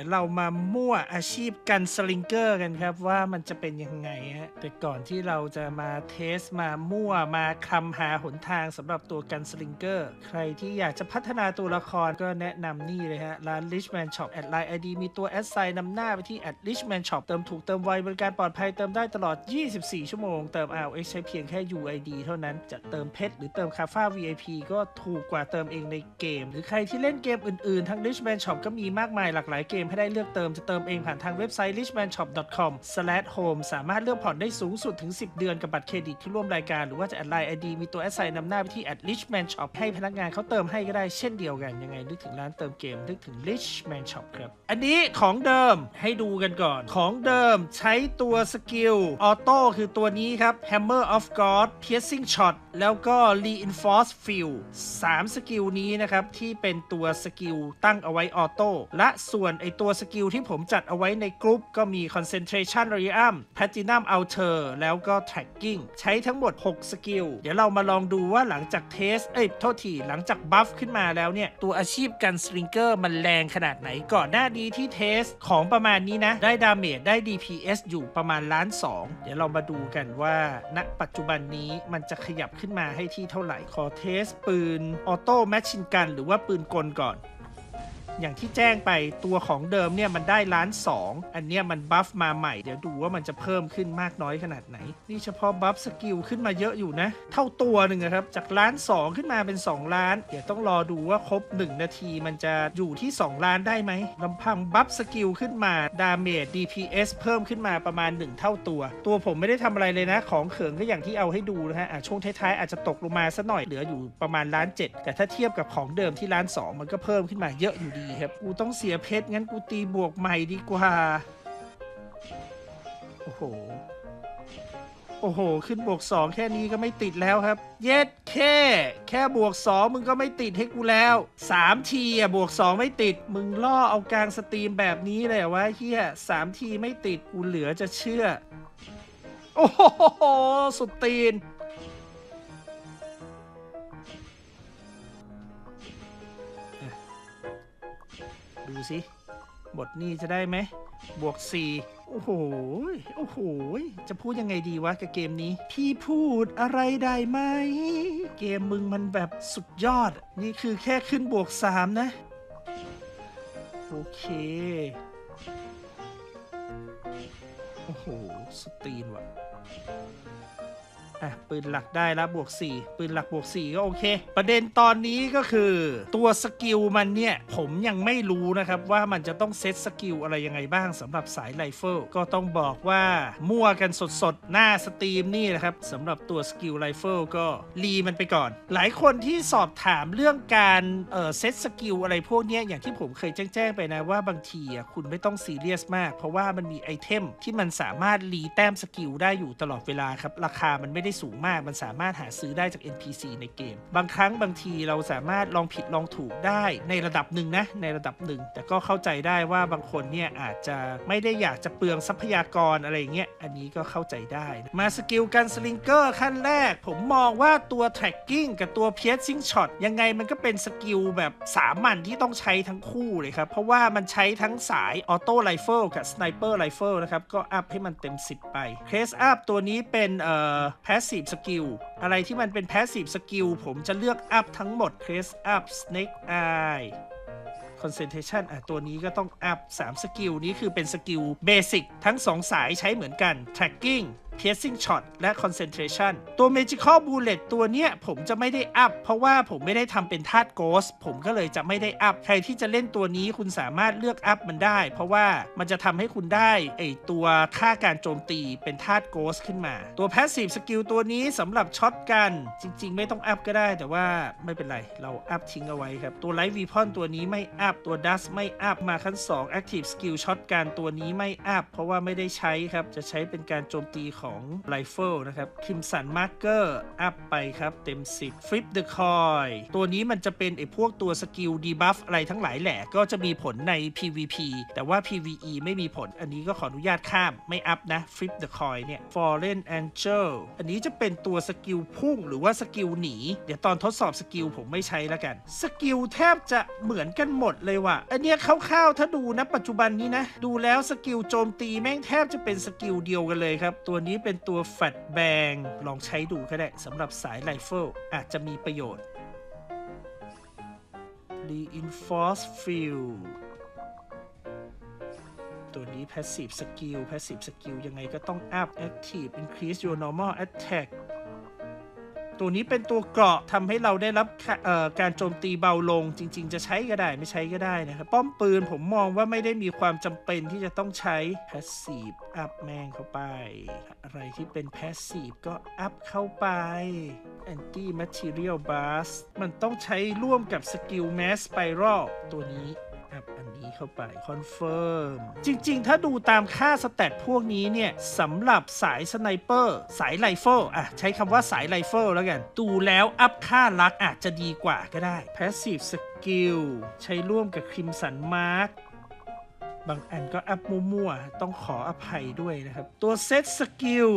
ดี๋ยวเรามามั่วอาชีพกันสลิงเกอร์กันครับว่ามันจะเป็นยังไงฮะแต่ก่อนที่เราจะมาเทสมามั่วมาคำหาหนทางสำหรับตัวกันสลิงเกอร์ใครที่อยากจะพัฒนาตัวละครก็แนะนำนี่เลยฮะร้าน Richman Shop แอดไลน์ ID มีตัวแอดไซน์นำหน้าไปที่ at Richman Shop เติมถูกเติมไวบริการปลอดภัยเติมได้ตลอด 24 ชั่วโมง เติม RX ใช้เพียงแค่ UID เท่านั้นจะเติมเพชรหรือเติมคาฟ้า VIP ก็ถูกกว่าเติมเองในเกม หรือใครที่เล่นเกมอื่นๆ ทั้ง Richman Shop ก็มีมากมายหลากหลายเกมให้ได้เลือกเติมจะเติมเองผ่านทางเว็บไซต์ richmanshop.com/home สามารถเลือกผ่อนได้สูงสุดถึง 10 เดือนกับบัตรเครดิตที่ร่วมรายการ หรือว่าจะแอดไลน์ ID มีตัวแอดไซน์นำหน้าไปที่ at richman shop ให้พนักงานเขาเติมให้ก็ได้เช่นเดียวกันยังไงนึกถึงร้านเติมเกมนึกถึง richman shop ครับอันนี้ของเดิมให้ดูกันก่อน ของเดิมใช้ตัวสกิลออโต้คือตัวนี้ครับ hammer of god piercing shot แล้วก็ reinforce field 3สกิลนี้นะครับที่เป็นตัวสกิลตั้งเอาไว้ออโต้และส่วนไอตัวสกิลที่ผมจัดเอาไว้ในกรุ๊ปก็มี concentration realm platinum outer แล้วก็ tracking ใช้ทั้งหมด 6 สกิล เดี๋ยวเรามาลองดูว่าหลังจากเทส เอ้ยโทษที หลังจากบัฟขึ้นมาแล้วเนี่ย ตัวอาชีพกันสลิงเกอร์มันแรงขนาดไหนก่อนหน้านี้ที่เทสของประมาณนี้นะ ได้ดาเมจได้ DPS อยู่ประมาณล้านสองเดี๋ยวเรามาดูกันว่าณปัจจุบันนี้มันจะขยับขึ้นมาให้ที่เท่าไหร่ขอเทสปืนออโต้แมชชินกันหรือว่าปืนกลก่อน อย่างที่แจ้งไปตัวของเดิมเนี่ยมันได้ล้านสองอันเนี้ยมันบัฟมาใหม่เดี๋ยวดูว่ามันจะเพิ่มขึ้นมากน้อยขนาดไหน นี่เฉพาะบัฟสกิลขึ้นมาเยอะอยู่นะ เท่าตัวหนึ่งครับ จากล้านสองขึ้นมาเป็น 2 ล้าน เดี๋ยวต้องรอดูว่าครบ 1 นาทีมันจะอยู่ที่ 2 ล้านได้ไหมลำพังบัฟสกิลขึ้นมาดาเมจ DPS เพิ่มขึ้นมาประมาณ 1 เท่าตัว ตัวผมไม่ได้ทำอะไรเลยนะ ของเขิงก็อย่างที่เอาให้ดูนะฮะช่วงท้ายๆอาจจะตกลงมาสัหน่อยเหลืออยู่ประมาณล้านเจ็ดแต่ถ้าเทียบกับของเดิมที่ล้านสองมันก็เพิ่มขึ้นมาเยอะอยู่ดีีครับกูต้องเสียเพชรงั้นกูตีบวกใหม่ดีกว่า โอ้โห โอ้โห ขึ้นบวกสองแค่นี้ก็ไม่ติดแล้วครับ เย็ดแค่ แค่บวกสองมึงก็ไม่ติดให้กูแล้วสามทีอะบวกสองไม่ติด มึงล่อเอากลางสตรีมแบบนี้เลยเหรอวะเฮียสามทีไม่ติดกูเหลือจะเชื่อ โอ้โหสุดตีน ดูสิบทนี้จะได้ไหม บวก 4 โอ้โห โอ้โห จะพูดยังไงดีวะกับเกมนี้ พี่พูดอะไรได้ไหม เกมมึงมันแบบสุดยอด นี่คือแค่ขึ้นบวก 3 นะ โอเค โอ้โห สตรีนว่ะ อะปืนหลักได้แล้วบวก 4 ปืนหลักบวก 4 ก็โอเค ประเด็นตอนนี้ก็คือ ตัวสกิลมันเนี่ย ผมยังไม่รู้นะครับว่ามันจะต้องเซตสกิลอะไรยังไงบ้างสำหรับสายไรเฟิลก็ต้องบอกว่ามั่วกันสดๆ หน้าสตรีมนี่นะครับสำหรับตัวสกิลไรเฟิลก็รีมันไปก่อน หลายคนที่สอบถามเรื่องการเอ่อเซตสกิลอะไรพวกเนี้ยอย่างที่ผมเคยแจ้งๆไปนะว่าบางทีอะคุณไม่ต้องซีเรียสมาก เพราะว่ามันมีไอเทมที่มันสามารถรีแต้มสกิลได้อยู่ตลอดเวลาครับราคามันไม่ได้สูงมาก มันสามารถหาซื้อได้จาก NPC ในเกม บางครั้งบางทีเราสามารถลองผิดลองถูกได้ในระดับหนึ่งนะ ในระดับหนึ่ง แต่ก็เข้าใจได้ว่าบางคนเนี่ยอาจจะไม่ได้อยากจะเปลืองทรัพยากรอะไรเงี้ย อันนี้ก็เข้าใจได้นะมาสกิลกันสลิงเกอร์ขั้นแรก ผมมองว่าตัว tracking กับตัว piercing shot ยังไงมันก็เป็นสกิลแบบสามัญที่ต้องใช้ทั้งคู่เลยครับ เพราะว่ามันใช้ทั้งสายออโต้ไรเฟิลกับสไนเปอร์ไรเฟิลนะครับ ก็อัพให้มันเต็ม 10 ไปเคสอัพตัวนี้เป็นเอ่อ passive skill อะไรที่มันเป็นแพสซีฟสกิลผมจะเลือกอัพทั้งหมด case up snake eye concentration อะตัวนี้ก็ต้องอัพ3สกิลนี้คือเป็นสกิลเบสิกทั้ง 2 สายใช้เหมือนกัน tracking piercing shot และ concentration ตัว magical bullet ตัวเนี้ยผมจะไม่ได้อัพ เพราะว่าผมไม่ได้ทำเป็นธาตุ ghost ผมก็เลยจะไม่ได้อัพ ใครที่จะเล่นตัวนี้คุณสามารถเลือกอัพมันได้ เพราะว่ามันจะทำให้คุณได้ไอตัวค่าการโจมตีเป็นธาตุ ghost ขึ้นมา ตัว passive skill ตัวนี้สำหรับช็อตกันจริง ๆ ไม่ต้องอัพก็ได้ แต่ว่าไม่เป็นไรเราอัพทิ้งเอาไว้ครับตัว light weapon ตัวนี้ไม่อัพตัว dust ไม่อัพมาขั้น 2 active skill ช็อตกันตัวนี้ไม่อัพเพราะว่าไม่ได้ใช้ครับจะใช้เป็นการโจมตีของของไรเฟิลนะครับคิมสันมาร์เกอร์อัพไปครับเต็ม 10 Flip the Coin ตัวนี้มันจะเป็นไอพวกตัวสกิลดีบัฟอะไรทั้งหลายแหละ ก็จะมีผลใน PVP แต่ว่า PVE ไม่มีผล อันนี้ก็ขออนุญาตข้ามไม่อัพนะ Flip the Coin เนี่ย Fallen Angel อันนี้จะเป็นตัวสกิลพุ่งหรือว่าสกิลหนี เดี๋ยวตอนทดสอบสกิลผมไม่ใช้แล้วกัน สกิลแทบจะเหมือนกันหมดเลยว่ะ อันเนี้ยคร่าวๆถ้าดูนะปัจจุบันนี้นะ ดูแล้วสกิลโจมตีแม่งแทบจะเป็นสกิลเดียวกันเลยครับ ตัวนี้เป็นตัวแฟตแบงลองใช้ดูก็ได้สำหรับสายไรเฟิลอาจจะมีประโยชน์ Reinforce Field ตัวนี้ Passive Skill Passive Skill ยังไงก็ต้อง up Active Increase your normal attack ตัวนี้เป็นตัวเกราะทำให้เราได้รับการโจมตีเบาลง จริง ๆ จะใช้ก็ได้ไม่ใช้ก็ได้นะครับป้อมปืนผมมองว่าไม่ได้มีความจำเป็นที่จะต้องใช้ Passive up แม่งเข้าไป อะไรที่เป็น Passive ก็ up เข้าไป Anti Material Burst มันต้องใช้ร่วมกับสกิล Mass Spiral ตัวนี้อัพอันนี้เข้าไปคอนเฟิร์มจริงๆ ถ้าดูตามค่าสแตทพวกนี้เนี่ยสำหรับสายสไนเปอร์สายไรเฟิลอะ ใช้คำว่าสายไรเฟิลแล้วกัน ดูแล้วอัพค่าลักอาจจะดีกว่าก็ได้ Passive Skill ใช้ร่วมกับ Crimson Mark บางอันก็อัพมั่วๆ ต้องขออภัยด้วยนะครับ ตัวเซตสกิล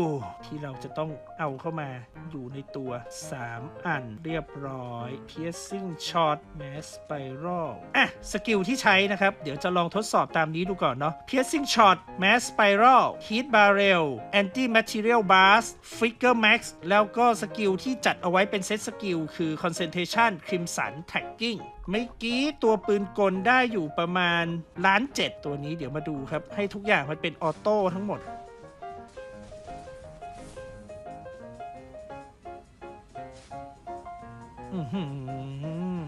ที่เราจะต้องเอาเข้ามาอยู่ในตัว 3 อันเรียบร้อย piercing shot mass spiral อะ สกิลที่ใช้นะครับ เดี๋ยวจะลองทดสอบตามนี้ดูก่อนเนาะ piercing shot mass spiral heat barrel anti material burst flicker max แล้วก็สกิลที่จัดเอาไว้เป็นเซตสกิลคือ concentration crimson tagging เมื่อกี้ตัวปืนกลได้อยู่ประมาณล้านเจ็ดตัวนี้เดี๋ยวมาดูครับ ให้ทุกอย่างมันเป็นออโต้ทั้งหมด อื้อหือ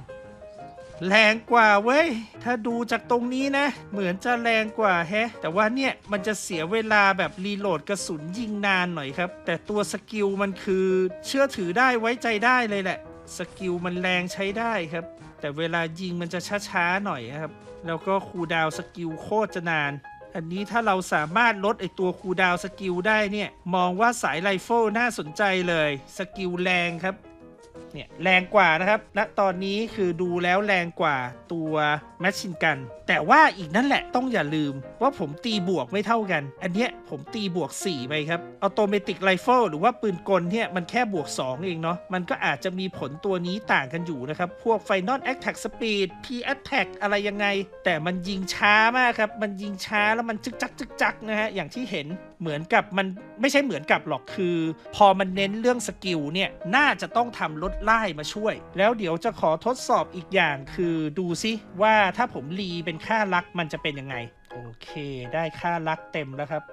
แรงกว่าเว้ย ถ้าดูจากตรงนี้นะ เหมือนจะแรงกว่าแฮะ แต่ว่าเนี่ยมันจะเสียเวลาแบบรีโหลดกระสุนยิงนานหน่อยครับ แต่ตัวสกิลมันคือเชื่อถือได้ไว้ใจได้เลยแหละ สกิลมันแรงใช้ได้ครับ แต่เวลายิงมันจะช้าๆหน่อยครับ แล้วก็คูลดาวสกิลโคตรจะนาน อันนี้ถ้าเราสามารถลดไอตัวคูลดาวสกิลได้เนี่ย มองว่าสายไรเฟิลน่าสนใจเลย สกิลแรงครับ เนี่ยแรงกว่านะครับณตอนนี้คือดูแล้วแรงกว่าตัวแมชชินกัน แต่ว่าอีกนั่นแหละต้องอย่าลืมว่าผมตีบวกไม่เท่ากัน อันเนี้ยผมตีบวก 4 ไปครับอ u โตเมติกไรเฟิลหรือว่าปืนกลเนี่ยมันแค่บวก 2 เองเนาะมันก็อาจจะมีผลตัวนี้ต่างกันอยู่นะครับ พวก Final Attack Speed P Attack อะไรยังไง แต่มันยิงช้ามากครับ มันยิงช้าแล้วมันจึกจักจึกจักนะฮะอย่างที่เห็น เหมือนกับมันไม่ใช่เหมือนกับหรอกคือ พอมันเน้นเรื่องสกิลเนี่ยน่าจะต้องทำลดไล่มาช่วย แล้วเดี๋ยวจะขอทดสอบอีกอย่างคือดูซิว่าถ้าผมรีเป็นค่าลักมันจะเป็นยังไง โอเค ได้ค่าลักเต็มแล้วครับ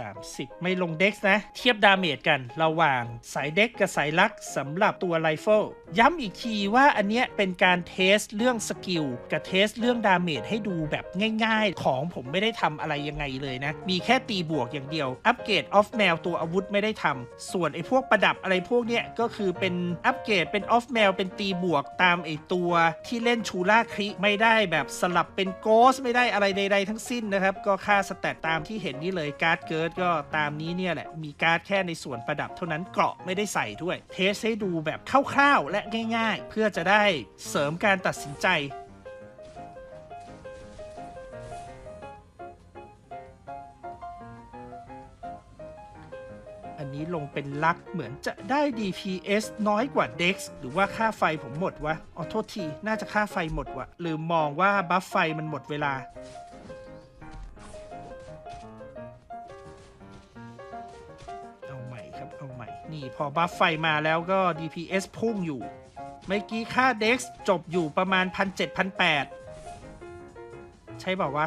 130 ไม่ลงเด็กนะ เทียบดาเมจกัน ระหว่างสายเด็กกับสายลักสำหรับตัวไรเฟิลย้ำอีกทีว่าอันเนี้ยเป็นการเทสเรื่องสกิลกับเทสเรื่องดาเมจให้ดูแบบง่ายๆ ของผมไม่ได้ทำอะไรยังไงเลยนะ มีแค่ตีบวกอย่างเดียว อัปเกรดออฟแมวตัวอาวุธไม่ได้ทำส่วนไอ้พวกประดับอะไรพวกเนี้ยก็คือเป็นอัปเกรดเป็นออฟแมวเป็นตีบวกตามไอ้ตัวที่เล่นชูล่าคริไม่ได้แบบสลับเป็นโกสไม่ได้อะไรใดๆทั้งสิ้นนะครับ ก็ค่าสแตตตามที่เห็นนี่เลยการ์ดเกิร์ดก็ตามนี้เนี่ยแหละ มีการ์ดแค่ในส่วนประดับเท่านั้นเกราะไม่ได้ใส่ด้วย เทสให้ดูแบบคร่าวๆและง่ายๆ เพื่อจะได้เสริมการตัดสินใจอันนี้ลงเป็นลักเหมือนจะได้ DPS น้อยกว่า Dex หรือว่าค่าไฟผมหมดวะอ๋อโทษที น่าจะค่าไฟหมดวะลืมมองว่าบัฟไฟมันหมดเวลา นี่พอบัฟไฟมาแล้วก็ DPS พุ่งอยู่ เมื่อกี้ค่า Dex จบอยู่ประมาณ 1,700-1,800 ใช่เปล่าวะ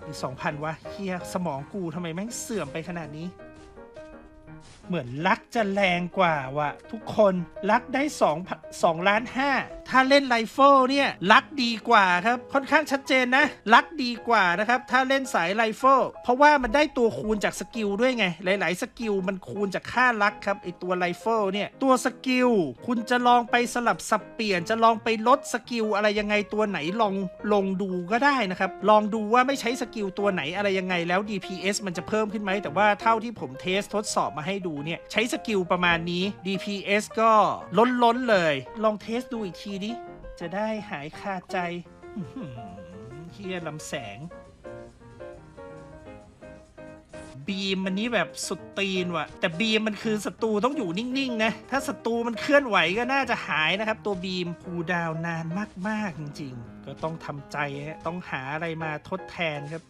หรือ2,000วะเฮียสมองกูทำไมแม่งเสื่อมไปขนาดนี้ เหมือนลักจะแรงกว่าวะทุกคนลักได้2 2ล้าน5 ถ้าเล่นไรเฟิลเนี่ยลักดีกว่าครับค่อนข้างชัดเจนนะลักดีกว่านะครับถ้าเล่นสายไรเฟิลเพราะว่ามันได้ตัวคูณจากสกิลด้วยไง หลาย ๆ สกิลมันคูณจากค่าลักครับไอตัวไรเฟิลเนี่ยตัวสกิลคุณจะลองไปสลับสับเปลี่ยนจะลองไปลดสกิลอะไรยังไงตัวไหนลองลงดูก็ได้นะครับลองดูว่าไม่ใช้สกิลตัวไหนอะไรยังไงแล้ว DPS มันจะเพิ่มขึ้นไหมแต่ว่าเท่าที่ผมเทสทดสอบมาให้ดูเนี่ยใช้สกิลประมาณนี้ DPS ก็ล้นล้นๆเลย ลองเทสดูอีกทีดิ จะได้หายคาใจเฮียลำแสง บีมมันนี้แบบสุดตีนว่ะ แต่บีมมันคือศัตรูต้องอยู่นิ่งๆนะ ถ้าศัตรูมันเคลื่อนไหวก็น่าจะหายนะครับ ตัวบีมคูดาวน์นานมากๆจริงๆ ก็ต้องทำใจฮะต้องหาอะไรมาทดแทนครับ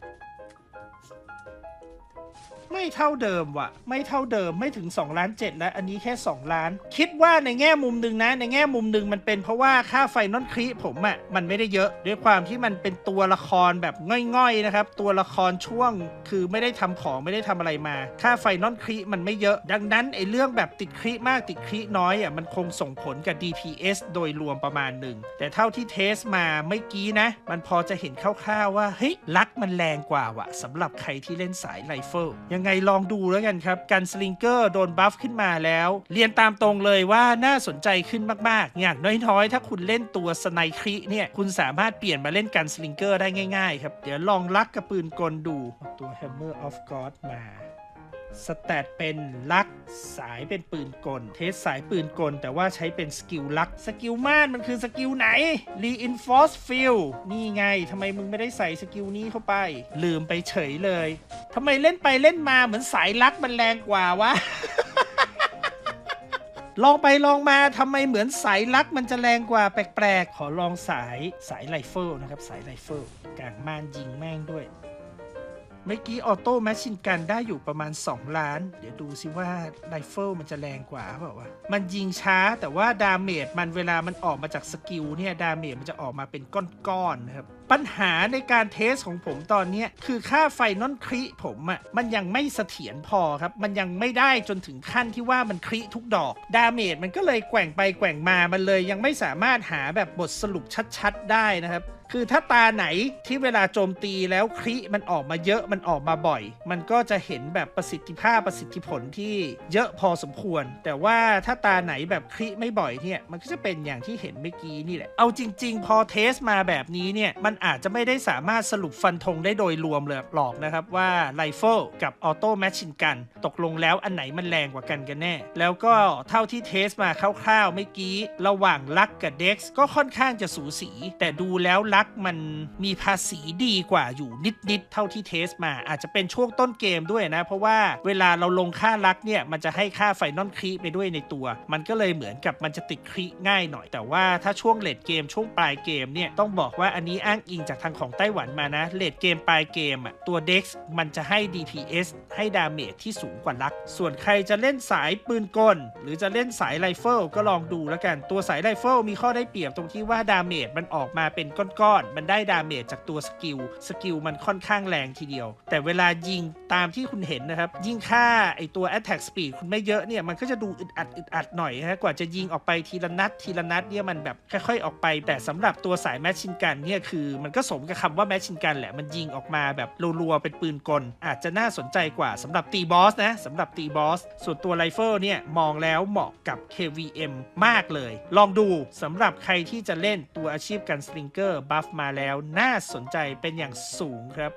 ไม่เท่าเดิมว่ะ ไม่เท่าเดิมไม่ถึง2ล้าน7แล้วอันนี้แค่ 2 ล้าน คิดว่าในแง่มุมหนึ่งนะ ในแง่มุมหนึ่งมันเป็นเพราะว่าค่าไฟนอลครีผมอะ่ะมันไม่ได้เยอะด้วยความที่มันเป็นตัวละครแบบง่อยๆนะครับตัวละครช่วงคือไม่ได้ทำของไม่ได้ทำอะไรมา ค่าไฟนอลครีมันไม่เยอะ ดังนั้นไอ้เรื่องแบบติดครีมากติดครีน้อยอะ่ะมันคงส่งผลกับ DPS โดยรวมประมาณหนึ่งแต่เท่าที่เทสมาไม่กี้นะ มันพอจะเห็นคร่าวๆว่าเฮ้ยลักมันแรงกว่าว่ะสำหรับใครที่เล่นสายไรเฟิลยังไงลองดูแล้วกันครับ กันสลิงเกอร์โดนบัฟขึ้นมาแล้ว เรียนตามตรงเลยว่าน่าสนใจขึ้นมากๆ อย่างน้อยๆ ถ้าคุณเล่นตัวสไนครีเนี่ยคุณสามารถเปลี่ยนมาเล่นกันสลิงเกอร์ได้ง่ายๆครับ เดี๋ยวลองลักกับปืนกลดู ตัว Hammer of God มา สแตทเป็นลักสายเป็นปืนกล เทสสายปืนกล แต่ว่าใช้เป็นสกิลลักสกิลม่านมันคือสกิลไหน Reinforce Field นี่ไงทำไมมึงไม่ได้ใส่สกิลนี้เข้าไป ลืมไปเฉยเลยทำไมเล่นไปเล่นมาเหมือนสายลักมันแรงกว่าวะลองไปลองมาทำไมเหมือนสายลักมันจะแรงกว่าแปลกๆ ขอลองสายสายไรเฟิลนะครับ สายไรเฟิลกลางม่านยิงแม่งด้วย เมื่อกี้ออโต้แมชชินกันได้อยู่ประมาณ 2 ล้าน เดี๋ยวดูซิว่าไรเฟิลมันจะแรงกว่าเปล่าวะมันยิงช้าแต่ว่าดาเมจมันเวลามันออกมาจากสกิลเนี่ย ดาเมจมันจะออกมาเป็นก้อนๆครับปัญหาในการเทสของผมตอนนี้คือค่าไฟนอนคริผมอะ่ะมันยังไม่เสถียรพอครับ มันยังไม่ได้จนถึงขั้นที่ว่ามันคริทุกดอก ดาเมจมันก็เลยแกว่งไปแกว่งมามันเลยยังไม่สามารถหาแบบบทสรุปชัดๆ ได้นะครับ คือถ้าตาไหนที่เวลาโจมตีแล้วคริมันออกมาเยอะมันออกมาบ่อย มันก็จะเห็นแบบประสิทธิภาพประสิทธิผลที่เยอะพอสมควร แต่ว่าถ้าตาไหนแบบคริไม่บ่อยเนี่ยมันก็จะเป็นอย่างที่เห็นเมื่อกี้นี่แหละเอาจริง ๆ พอเทสมาแบบนี้เนี่ยมันอาจจะไม่ได้สามารถสรุปฟันธงได้โดยรวมเลยหรอกนะครับว่าไรเฟิลกับออโต้แมชชินกันตกลงแล้วอันไหนมันแรงกว่ากันกันแน่ แล้วก็เท่าที่เทสมาคร่าวๆเมื่อกี้ ระหว่างลักกับเด็กก็ค่อนข้างจะสูสี แต่ดูแล้วลลักมันมีภาษีดีกว่าอยู่นิดๆเท่าที่เทสมา อาจจะเป็นช่วงต้นเกมด้วยนะ เพราะว่าเวลาเราลงค่าลักเนี่ยมันจะให้ค่าไฟนอลครีไปด้วยในตัว มันก็เลยเหมือนกับมันจะติดครีง่ายหน่อย แต่ว่าถ้าช่วงเลดเกมช่วงปลายเกมเนี่ยต้องบอกว่าอันนี้อ้างอิงจากทางของไต้หวันมานะเลดเกมปลายเกมอะตัวเด็กซ์มันจะให้ DPS ให้ดาเมจที่สูงกว่าลัก ส่วนใครจะเล่นสายปืนกล หรือจะเล่นสายไรเฟิลก็ลองดูแล้วกันตัวสายไรเฟิลมีข้อได้เปรียบตรงที่ว่าดาเมจมันออกมาเป็นก้อนๆมันได้ดาเมจจากตัวสกิล สกิลมันค่อนข้างแรงทีเดียว แต่เวลายิงตามที่คุณเห็นนะครับ ยิงค่าไอตัว attack speed คุณไม่เยอะเนี่ย มันก็จะดูอึดอัดอึดอัดหน่อยฮะกว่าจะยิงออกไปทีละนัดทีละนัดเนี่ยมันแบบค่อยๆออกไป แต่สำหรับตัวสายแมชชินกันเนี่ยคือมันก็สมกับคำว่าแมชชินกันแหละมันยิงออกมาแบบรัวๆเป็นปืนกล อาจจะน่าสนใจกว่าสำหรับตีบอสนะสำหรับตีบอสส่วนตัวไรเฟิลเนี่ยมองแล้วเหมาะกับ KVM มากเลย ลองดูสำหรับใครที่จะเล่นตัวอาชีพกันสลิงเกอร์บัฟมาแล้วน่าสนใจเป็นอย่างสูงครับ